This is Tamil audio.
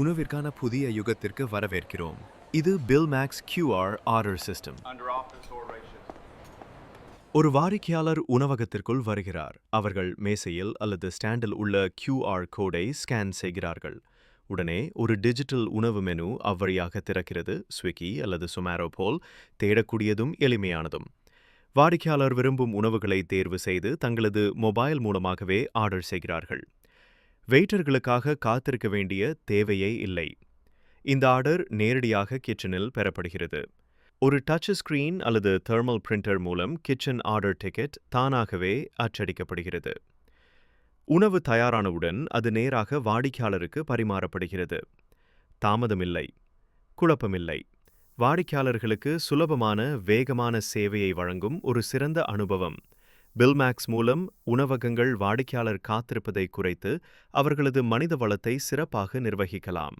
உணவிற்கான புதிய யுகத்திற்கு வரவேற்கிறோம். இது bill max QR order system. ஒரு வாடிக்கையாளர் உணவகத்திற்குள் வருகிறார். அவர்கள் மேசையில் அல்லது ஸ்டாண்டில் உள்ள QR கோடை ஸ்கேன் செய்கிறார்கள். உடனே ஒரு டிஜிட்டல் உணவு மெனு அவ்வழியாக திறக்கிறது. ஸ்விக்கி அல்லது சுமாரோ போல் தேடக்கூடியதும் எளிமையானதும். வாடிக்கையாளர் விரும்பும் உணவுகளை தேர்வு செய்து தங்களது மொபைல் மூலமாகவே ஆர்டர் செய்கிறார்கள். வெயிட்டர்களுக்காக காத்திருக்க வேண்டிய தேவையே இல்லை. இந்த ஆர்டர் நேரடியாக கிச்சனில் பெறப்படுகிறது. ஒரு டச் ஸ்கிரீன் அல்லது தெர்மல் பிரிண்டர் மூலம் கிச்சன் ஆர்டர் டிக்கெட் தானாகவே அச்சடிக்கப்படுகிறது. உணவு தயாரானவுடன் அது நேராக வாடிக்கையாளருக்கு பரிமாறப்படுகிறது. தாமதமில்லை. குழப்பமில்லை. வாடிக்கையாளர்களுக்கு சுலபமான வேகமான சேவையை வழங்கும் ஒரு சிறந்த அனுபவம். பில்மேக்ஸ் மூலம் உணவகங்கள் வாடிக்கையாளர் காத்திருப்பதை குறைத்து அவர்களது மனித வளத்தை சிறப்பாக நிர்வகிக்கலாம்.